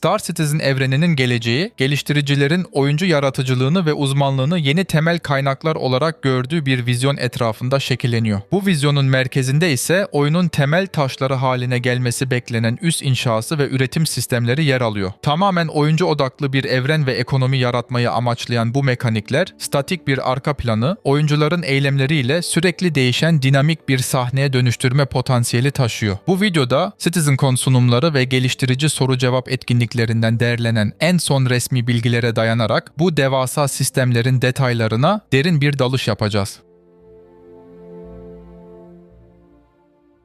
Star Citizen evreninin geleceği, geliştiricilerin oyuncu yaratıcılığını ve uzmanlığını yeni temel kaynaklar olarak gördüğü bir vizyon etrafında şekilleniyor. Bu vizyonun merkezinde ise oyunun temel taşları haline gelmesi beklenen üst inşası ve üretim sistemleri yer alıyor. Tamamen oyuncu odaklı bir evren ve ekonomi yaratmayı amaçlayan bu mekanikler, statik bir arka planı, oyuncuların eylemleriyle sürekli değişen dinamik bir sahneye dönüştürme potansiyeli taşıyor. Bu videoda CitizenCon sunumları ve geliştirici soru-cevap etkinliklerinden değerlenen en son resmi bilgilere dayanarak bu devasa sistemlerin detaylarına derin bir dalış yapacağız.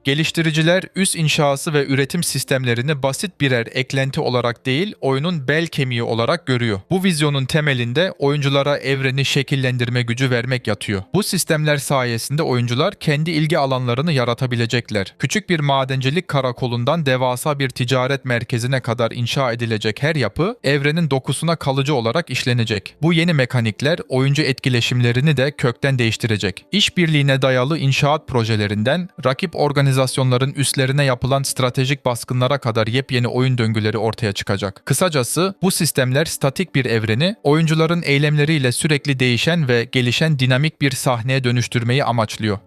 Geliştiriciler üst inşası ve üretim sistemlerini basit birer eklenti olarak değil, oyunun bel kemiği olarak görüyor. Bu vizyonun temelinde oyunculara evreni şekillendirme gücü vermek yatıyor. Bu sistemler sayesinde oyuncular kendi ilgi alanlarını yaratabilecekler. Küçük bir madencilik karakolundan devasa bir ticaret merkezine kadar inşa edilecek her yapı evrenin dokusuna kalıcı olarak işlenecek. Bu yeni mekanikler oyuncu etkileşimlerini de kökten değiştirecek. İşbirliğine dayalı inşaat projelerinden rakip organizasyonların üstlerine yapılan stratejik baskınlara kadar yepyeni oyun döngüleri ortaya çıkacak. Kısacası bu sistemler statik bir evreni oyuncuların eylemleriyle sürekli değişen ve gelişen dinamik bir sahneye dönüştürmeyi amaçlıyor.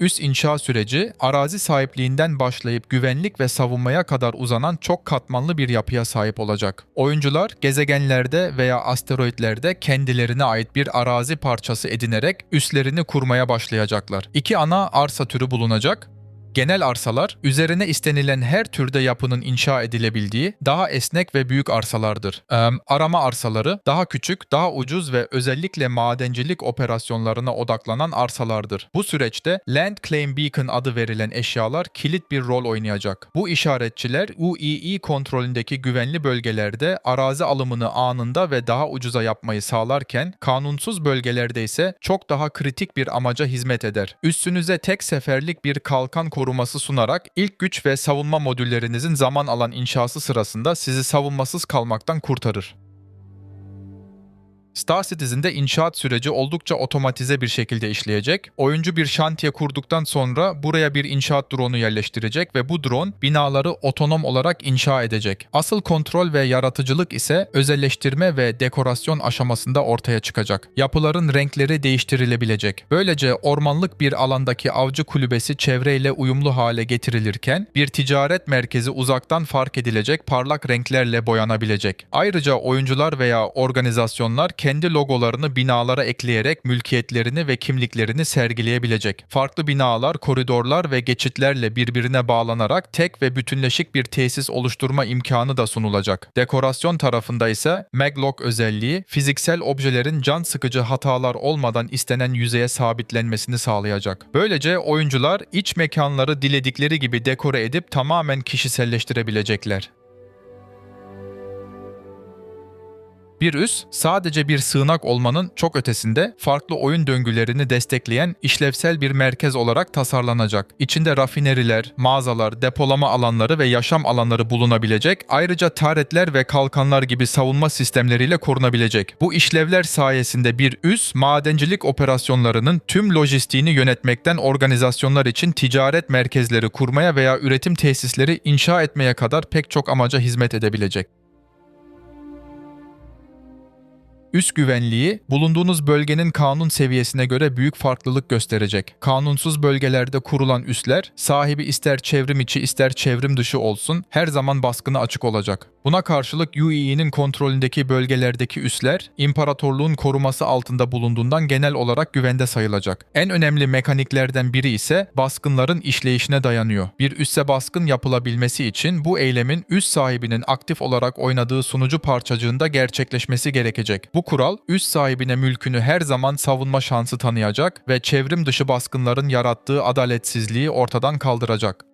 Üst inşa süreci, arazi sahipliğinden başlayıp güvenlik ve savunmaya kadar uzanan çok katmanlı bir yapıya sahip olacak. Oyuncular gezegenlerde veya asteroitlerde kendilerine ait bir arazi parçası edinerek üslerini kurmaya başlayacaklar. İki ana arsa türü bulunacak. Genel arsalar, üzerine istenilen her türde yapının inşa edilebildiği daha esnek ve büyük arsalardır. Eee, arama arsaları daha küçük, daha ucuz ve özellikle madencilik operasyonlarına odaklanan arsalardır. Bu süreçte Land Claim Beacon adı verilen eşyalar kilit bir rol oynayacak. Bu işaretçiler UEE kontrolündeki güvenli bölgelerde arazi alımını anında ve daha ucuza yapmayı sağlarken kanunsuz bölgelerde ise çok daha kritik bir amaca hizmet eder. Üstünüze tek seferlik bir kalkan koruması sunarak ilk güç ve savunma modüllerinizin zaman alan inşası sırasında sizi savunmasız kalmaktan kurtarır. Star Citizen'de inşaat süreci oldukça otomatize bir şekilde işleyecek. Oyuncu bir şantiye kurduktan sonra buraya bir inşaat drone'u yerleştirecek ve bu drone binaları otonom olarak inşa edecek. Asıl kontrol ve yaratıcılık ise özelleştirme ve dekorasyon aşamasında ortaya çıkacak. Yapıların renkleri değiştirilebilecek. Böylece ormanlık bir alandaki avcı kulübesi çevreyle uyumlu hale getirilirken bir ticaret merkezi uzaktan fark edilecek parlak renklerle boyanabilecek. Ayrıca oyuncular veya organizasyonlar kendi logolarını binalara ekleyerek mülkiyetlerini ve kimliklerini sergileyebilecek. Farklı binalar, koridorlar ve geçitlerle birbirine bağlanarak tek ve bütünleşik bir tesis oluşturma imkanı da sunulacak. Dekorasyon tarafında ise Maglock özelliği fiziksel objelerin can sıkıcı hatalar olmadan istenen yüzeye sabitlenmesini sağlayacak. Böylece oyuncular iç mekanları diledikleri gibi dekore edip tamamen kişiselleştirebilecekler. Bir üs sadece bir sığınak olmanın çok ötesinde farklı oyun döngülerini destekleyen işlevsel bir merkez olarak tasarlanacak. İçinde rafineriler, mağazalar, depolama alanları ve yaşam alanları bulunabilecek, ayrıca taretler ve kalkanlar gibi savunma sistemleriyle korunabilecek. Bu işlevler sayesinde bir üs madencilik operasyonlarının tüm lojistiğini yönetmekten organizasyonlar için ticaret merkezleri kurmaya veya üretim tesisleri inşa etmeye kadar pek çok amaca hizmet edebilecek. Üst güvenliği bulunduğunuz bölgenin kanun seviyesine göre büyük farklılık gösterecek. Kanunsuz bölgelerde kurulan üsler sahibi ister çevrim içi ister çevrim dışı olsun her zaman baskına açık olacak. Buna karşılık UEE'nin kontrolündeki bölgelerdeki üsler imparatorluğun koruması altında bulunduğundan genel olarak güvende sayılacak. En önemli mekaniklerden biri ise baskınların işleyişine dayanıyor. Bir üsse baskın yapılabilmesi için bu eylemin üst sahibinin aktif olarak oynadığı sunucu parçacığında gerçekleşmesi gerekecek. Bu kural üst sahibine mülkünü her zaman savunma şansı tanıyacak ve çevrim dışı baskınların yarattığı adaletsizliği ortadan kaldıracak.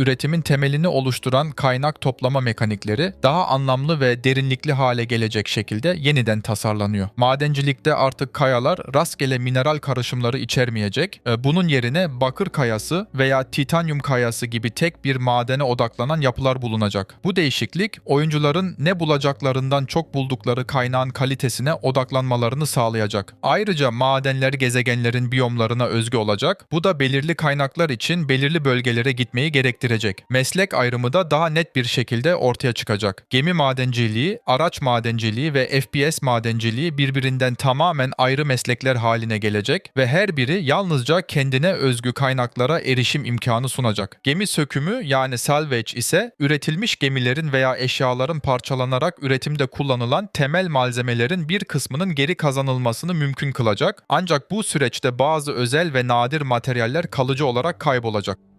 Üretimin temelini oluşturan kaynak toplama mekanikleri daha anlamlı ve derinlikli hale gelecek şekilde yeniden tasarlanıyor. Madencilikte artık kayalar rastgele mineral karışımları içermeyecek. E, Bunun yerine bakır kayası veya titanyum kayası gibi tek bir madene odaklanan yapılar bulunacak. Bu değişiklik oyuncuların ne bulacaklarından çok buldukları kaynağın kalitesine odaklanmalarını sağlayacak. Ayrıca madenler gezegenlerin biyomlarına özgü olacak. Bu da belirli kaynaklar için belirli bölgelere gitmeyi gerektirecek. Meslek ayrımı da daha net bir şekilde ortaya çıkacak. Gemi madenciliği, araç madenciliği ve FPS madenciliği birbirinden tamamen ayrı meslekler haline gelecek ve her biri yalnızca kendine özgü kaynaklara erişim imkanı sunacak. Gemi sökümü yani salvage ise üretilmiş gemilerin veya eşyaların parçalanarak üretimde kullanılan temel malzemelerin bir kısmının geri kazanılmasını mümkün kılacak. Ancak bu süreçte bazı özel ve nadir materyaller kalıcı olarak kaybolacak.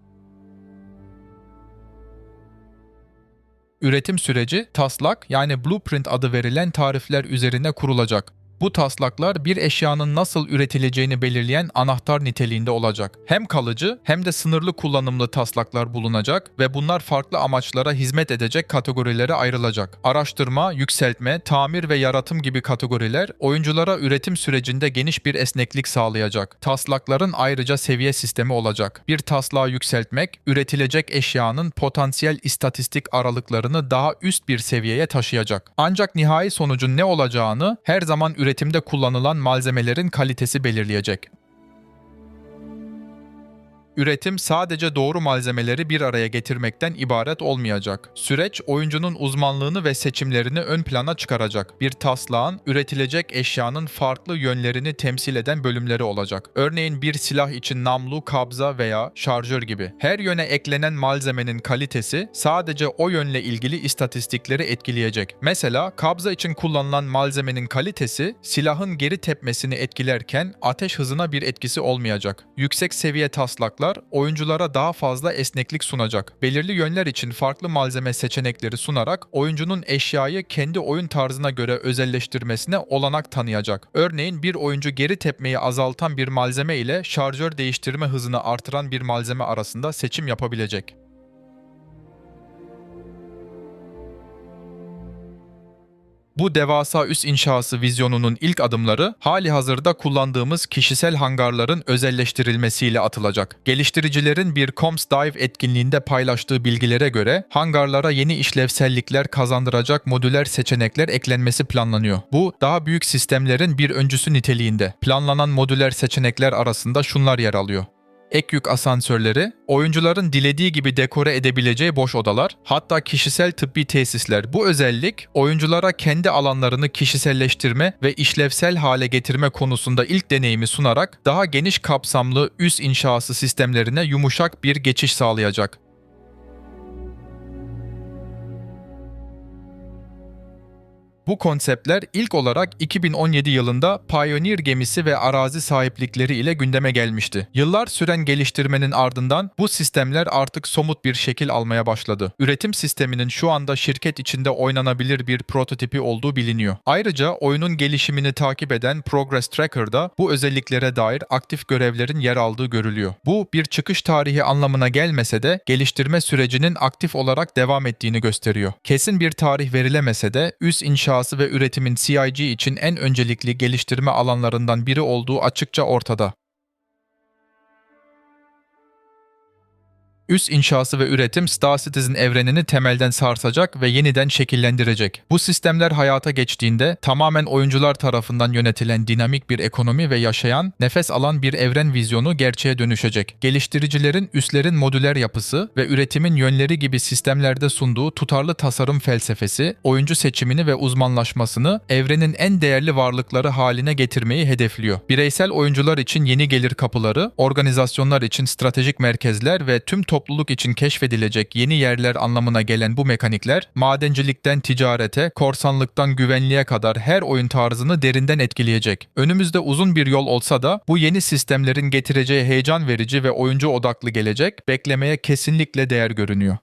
Üretim süreci taslak yani blueprint adı verilen tarifler üzerine kurulacak. Bu taslaklar bir eşyanın nasıl üretileceğini belirleyen anahtar niteliğinde olacak. Hem kalıcı hem de sınırlı kullanımlı taslaklar bulunacak ve bunlar farklı amaçlara hizmet edecek kategorilere ayrılacak. Araştırma, yükseltme, tamir ve yaratım gibi kategoriler oyunculara üretim sürecinde geniş bir esneklik sağlayacak. Taslakların ayrıca seviye sistemi olacak. Bir taslağı yükseltmek, üretilecek eşyanın potansiyel istatistik aralıklarını daha üst bir seviyeye taşıyacak. Ancak nihai sonucun ne olacağını her zaman üretimde kullanılan malzemelerin kalitesi belirleyecek. Üretim sadece doğru malzemeleri bir araya getirmekten ibaret olmayacak. Süreç oyuncunun uzmanlığını ve seçimlerini ön plana çıkaracak. Bir taslağın üretilecek eşyanın farklı yönlerini temsil eden bölümleri olacak. Örneğin bir silah için namlu, kabza veya şarjör gibi. Her yöne eklenen malzemenin kalitesi sadece o yönle ilgili istatistikleri etkileyecek. Mesela kabza için kullanılan malzemenin kalitesi silahın geri tepmesini etkilerken ateş hızına bir etkisi olmayacak. Yüksek seviye taslaklar oyunculara daha fazla esneklik sunacak. Belirli yönler için farklı malzeme seçenekleri sunarak oyuncunun eşyayı kendi oyun tarzına göre özelleştirmesine olanak tanıyacak. Örneğin bir oyuncu geri tepmeyi azaltan bir malzeme ile şarjör değiştirme hızını artıran bir malzeme arasında seçim yapabilecek. Bu devasa üs inşası vizyonunun ilk adımları hali hazırda kullandığımız kişisel hangarların özelleştirilmesiyle atılacak. Geliştiricilerin bir Coms Dive etkinliğinde paylaştığı bilgilere göre hangarlara yeni işlevsellikler kazandıracak modüler seçenekler eklenmesi planlanıyor. Bu daha büyük sistemlerin bir öncüsü niteliğinde. Planlanan modüler seçenekler arasında şunlar yer alıyor ek yük asansörleri, oyuncuların dilediği gibi dekore edebileceği boş odalar, hatta kişisel tıbbi tesisler. Bu özellik oyunculara kendi alanlarını kişiselleştirme ve işlevsel hale getirme konusunda ilk deneyimi sunarak daha geniş kapsamlı üs inşası sistemlerine yumuşak bir geçiş sağlayacak. Bu konseptler ilk olarak 2017 yılında Pioneer gemisi ve arazi sahiplikleri ile gündeme gelmişti. Yıllar süren geliştirmenin ardından bu sistemler artık somut bir şekil almaya başladı. Üretim sisteminin şu anda şirket içinde oynanabilir bir prototipi olduğu biliniyor. Ayrıca oyunun gelişimini takip eden Progress Tracker'da bu özelliklere dair aktif görevlerin yer aldığı görülüyor. Bu bir çıkış tarihi anlamına gelmese de geliştirme sürecinin aktif olarak devam ettiğini gösteriyor. Kesin bir tarih verilemese de üs inşası ve üretimin CIG için en öncelikli geliştirme alanlarından biri olduğu açıkça ortada. Üs inşası ve üretim Star Citizen evrenini temelden sarsacak ve yeniden şekillendirecek. Bu sistemler hayata geçtiğinde tamamen oyuncular tarafından yönetilen dinamik bir ekonomi ve yaşayan, nefes alan bir evren vizyonu gerçeğe dönüşecek. Geliştiricilerin üslerin modüler yapısı ve üretimin yönleri gibi sistemlerde sunduğu tutarlı tasarım felsefesi, oyuncu seçimini ve uzmanlaşmasını evrenin en değerli varlıkları haline getirmeyi hedefliyor. Bireysel oyuncular için yeni gelir kapıları, organizasyonlar için stratejik merkezler ve tüm topluluk için keşfedilecek yeni yerler anlamına gelen bu mekanikler, madencilikten ticarete, korsanlıktan güvenliğe kadar her oyun tarzını derinden etkileyecek. Önümüzde uzun bir yol olsa da bu yeni sistemlerin getireceği heyecan verici ve oyuncu odaklı gelecek beklemeye kesinlikle değer görünüyor.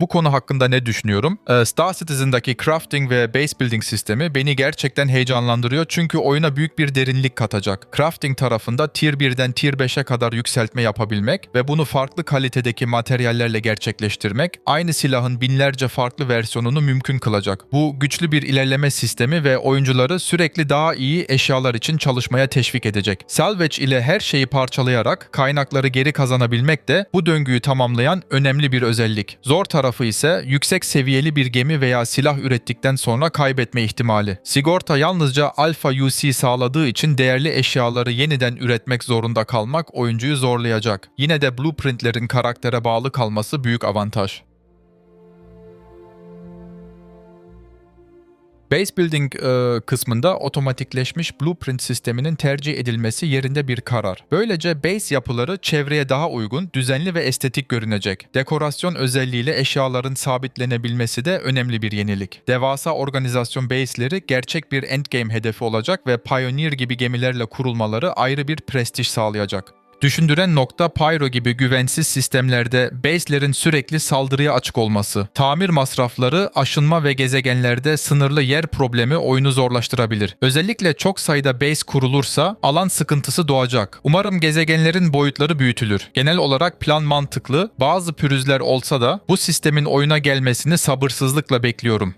Bu konu hakkında ne düşünüyorum? Ee, Star Citizen'daki crafting ve base building sistemi beni gerçekten heyecanlandırıyor çünkü oyuna büyük bir derinlik katacak. Crafting tarafında tier 1'den tier 5'e kadar yükseltme yapabilmek ve bunu farklı kalitedeki materyallerle gerçekleştirmek aynı silahın binlerce farklı versiyonunu mümkün kılacak. Bu güçlü bir ilerleme sistemi ve oyuncuları sürekli daha iyi eşyalar için çalışmaya teşvik edecek. Salvage ile her şeyi parçalayarak kaynakları geri kazanabilmek de bu döngüyü tamamlayan önemli bir özellik. Zor tarafı ise yüksek seviyeli bir gemi veya silah ürettikten sonra kaybetme ihtimali. Sigorta yalnızca Alpha UC sağladığı için değerli eşyaları yeniden üretmek zorunda kalmak oyuncuyu zorlayacak. Yine de blueprintlerin karaktere bağlı kalması büyük avantaj. Base Building e, kısmında otomatikleşmiş blueprint sisteminin tercih edilmesi yerinde bir karar. Böylece base yapıları çevreye daha uygun, düzenli ve estetik görünecek. Dekorasyon özelliğiyle eşyaların sabitlenebilmesi de önemli bir yenilik. Devasa organizasyon base'leri gerçek bir endgame hedefi olacak ve Pioneer gibi gemilerle kurulmaları ayrı bir prestij sağlayacak. Düşündüren nokta Pyro gibi güvensiz sistemlerde base'lerin sürekli saldırıya açık olması. Tamir masrafları, aşınma ve gezegenlerde sınırlı yer problemi oyunu zorlaştırabilir. Özellikle çok sayıda base kurulursa alan sıkıntısı doğacak. Umarım gezegenlerin boyutları büyütülür. Genel olarak plan mantıklı, bazı pürüzler olsa da bu sistemin oyuna gelmesini sabırsızlıkla bekliyorum.